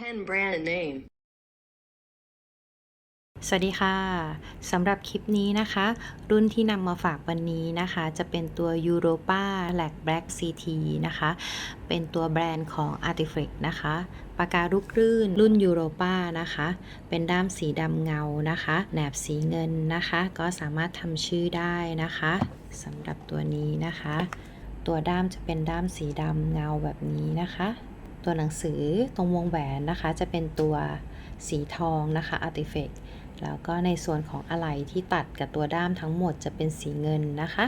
pen brand name. สวัสดีค่ะสำหรับคลิปนี้นะคะ รุ่นที่นำมาฝากวันนี้นะคะ จะเป็นตัว Europa l a c Black CT นะคะ เป็นตัวแบรนด์ของ Artiflex นะคะปากกาลูกรื่นรุ่น Europa นะคะ เป็นด้ามสีดำเงานะคะ แหนบสีเงินนะคะ ก็สามารถทำชื่อได้นะคะสำหรับตัวนี้นะคะ ตัวด้ามจะเป็นด้ามสีดำเงาแบบนี้นะคะ ตัวหนังสือตรงวงแหวนนะคะ จะเป็นตัวสีทองนะคะ Artifact แล้วก็ในส่วนของอะไหล่ที่ตัดกับตัวด้ามทั้งหมดจะเป็นสีเงินนะคะ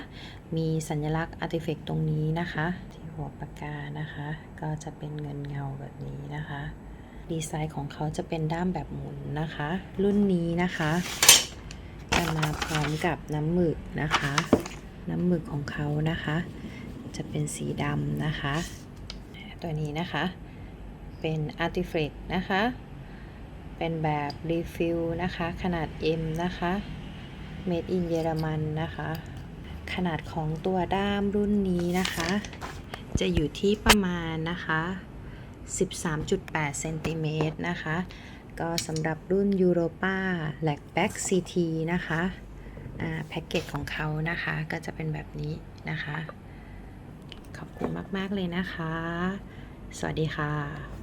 มีสัญลักษณ์ Artifact ตรงนี้นะคะ ที่หัวปากกานะคะ ก็จะเป็นเงินเงาแบบนี้นะคะ ดีไซน์ของเขาจะเป็นด้ามแบบหมุนนะคะ รุ่นนี้นะคะจะมาพร้อมกับน้ำหมึกนะคะ น้ำหมึกของเขานะคะ จะเป็นสีดำนะคะ ตัวนี้นะคะ เป็น Artiflex นะคะ เป็นแบบรีฟิลนะคะ ขนาด M นะคะ Made in เยอรมันนะคะ ขนาดของตัวด้ามรุ่นนี้นะคะ จะอยู่ที่ประมาณนะคะ 13.8เซนติเมตรนะคะ ก็สำหรับรุ่น Europa l a c b a c k CT นะคะแพ็กเกจของเขานะคะ ก็จะเป็นแบบนี้นะคะ ขอบคุณมาก ๆ เลยนะคะ สวัสดีค่ะ